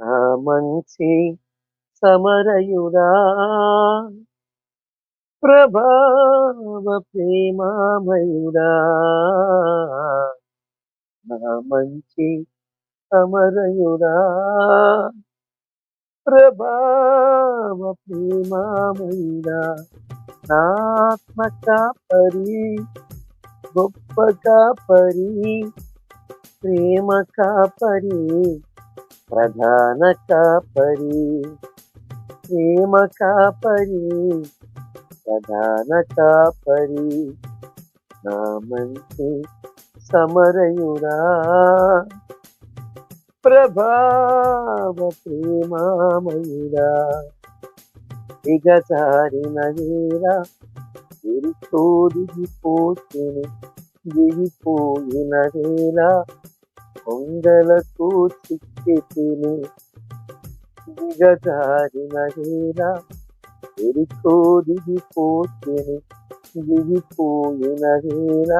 నా మంచి సమరయుడా. ప్రభావ ప్రేమామయుడా. నా మంచి సమరయుడా. ప్రభావ ప్రేమామయుడా. నాత్మ కాపరి గొప్ప కాపరి ప్రేమ కాపరి. ప్రధాన కాపరి ప్రేమ కాపరి ప్రధాన కాపరి. నా మంచి సమరయుడా ప్రభావ ప్రేమామయురా దిగజారిన వేళ విరిచోదిగిపోతిని దిగిపోయిన వేళ కొంగలకు చిక్కితిని దిగజారిన వేళ విరిచోదిగిపోతిని దిగిపోయిన వేళ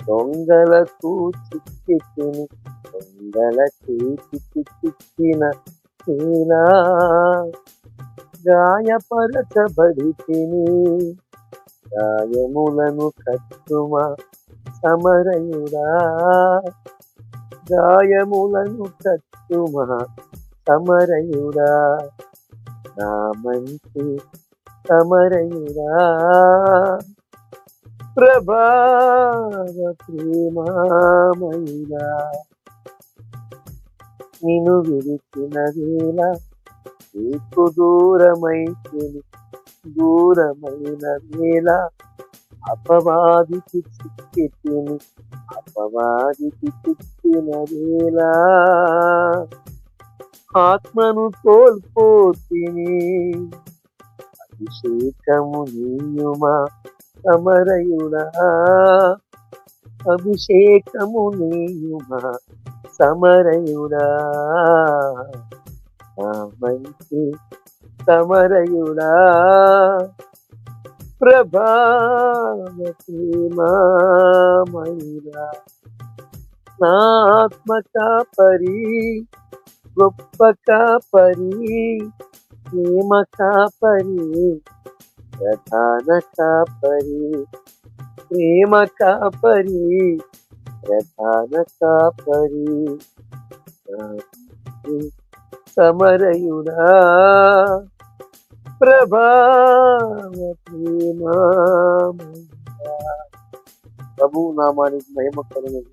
దొంగలకు చిక్కితిని దొంగల చేతికి చిక్కిన వేళ గాయపరచబడి తిని గాయములను కట్టుమా సమరయుడా? గాయములను కట్టుమా సమరయుడా నా మంచి సమరయుడా. ప్రభావ ప్రేమామయుడా నిన్ను విరిచిన వేళ నీకు దూరమైతే దూరమైన వేళ అపవాదికి చిక్కితిని అపవాదికి చిక్కిన వేళ ఆత్మను కోల్పోతిని అభిషేకము నీయుమా సమరయుడా? అభిషేకము నీయుమా సమరయుడా? మంచి సమరయుడా? ప్రభావ ప్రేమామయుడా నా కాపరి గొప్ప కాపరి ప్రేమ కాపరి ప్రధాన కాపరి ప్రేమ కాపరి ప్రధాన కాపరి. సమరయుడా. ప్రభావ ప్రభు నామానికి మహిమ కలుగును.